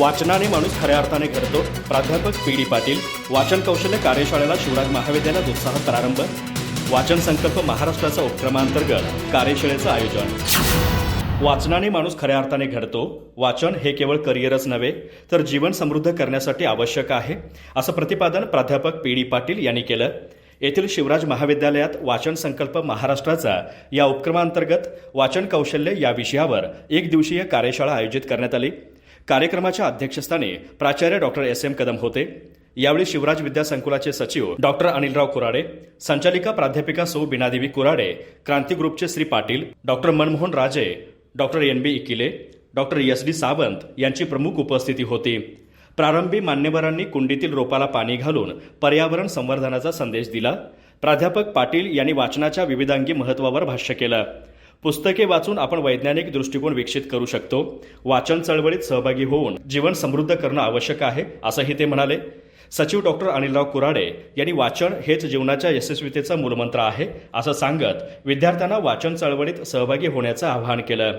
वाचनाने माणूस खऱ्या अर्थाने घडतो. प्राध्यापक पी डी पाटील वाचन कौशल्य कार्यशाळेला शिवराज महाविद्यालयात उत्साहात प्रारंभ. वाचन संकल्प महाराष्ट्राचा उपक्रमांतर्गत कार्यशाळेचं आयोजन. वाचनाने माणूस खऱ्या अर्थाने घडतो. वाचन हे केवळ करिअरच नव्हे तर जीवन समृद्ध करण्यासाठी आवश्यक आहे असं प्रतिपादन प्राध्यापक पी डी पाटील यांनी केलं. येथील शिवराज महाविद्यालयात वाचन संकल्प महाराष्ट्राचा या उपक्रमांतर्गत वाचन कौशल्य या विषयावर एक दिवसीय कार्यशाळा आयोजित करण्यात आली. कार्यक्रमाच्या अध्यक्षस्थानी प्राचार्य डॉक्टर एस. एम. कदम होते. यावेळी शिवराज विद्या संकुलाचे सचिव डॉक्टर अनिलराव कुराडे संचालिका प्राध्यापिका सौ बिनादेवी कुराडे क्रांती ग्रुपचे Shri Patil doctor Manmohan Raje doctor N. B. Ikile doctor S. D. Sawant यांची प्रमुख उपस्थिती होती. प्रारंभी मान्यवरांनी कुंडीतील रोपाला पाणी घालून पर्यावरण संवर्धनाचा संदेश दिला. प्राध्यापक पाटील यांनी वाचनाच्या विविधांगी महत्वावर भाष्य केलं. पुस्तके वाचून आपण वैज्ञानिक दृष्टिकोन विकसित करू शकतो. वाचन चळवळीत सहभागी होऊन जीवन समृद्ध करणं आवश्यक आहे असंही ते म्हणाले. सचिव डॉक्टर अनिलराव कुराडे यांनी वाचन हेच जीवनाच्या यशस्वीतेचा मूलमंत्र आहे असं सांगत विद्यार्थ्यांना वाचन चळवळीत सहभागी होण्याचं आवाहन केलं.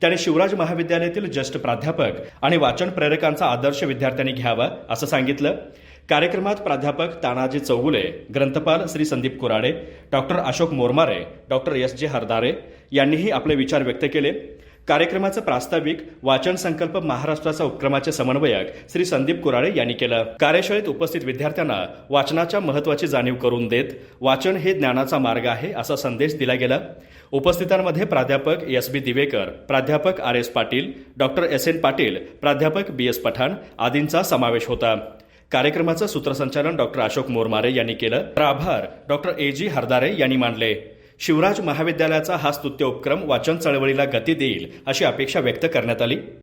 त्यांनी शिवराज महाविद्यालयातील ज्येष्ठ प्राध्यापक आणि वाचन प्रेरकांचा आदर्श विद्यार्थ्यांनी घ्यावा असं सांगितलं. कार्यक्रमात प्राध्यापक Tanaji Chougule ग्रंथपाल Shri Sandeep Kurade doctor Ashok Mormare doctor S J Hardare यांनीही आपले विचार व्यक्त केले. कार्यक्रमाचं प्रास्ताविक वाचन संकल्प महाराष्ट्राचा उपक्रमाचे समन्वयक श्री संदीप कुराडे यांनी केलं. कार्यशाळेत उपस्थित विद्यार्थ्यांना वाचनाच्या महत्वाची जाणीव करून देत वाचन हे ज्ञानाचा मार्ग आहे असा संदेश दिला गेला. उपस्थितांमध्ये प्राध्यापक एस बी दिवेकर प्राध्यापक R S Patil doctor S N Patil प्राध्यापक बी एस पठाण आदींचा समावेश होता. कार्यक्रमाचं सूत्रसंचालन डॉक्टर अशोक मोरमारे यांनी केलं. तर आभार डॉक्टर ए. जी. हरदारे यांनी मानले. शिवराज महाविद्यालयाचा हा स्तुत्य उपक्रम वाचन चळवळीला गती देईल अशी अपेक्षा व्यक्त करण्यात आली.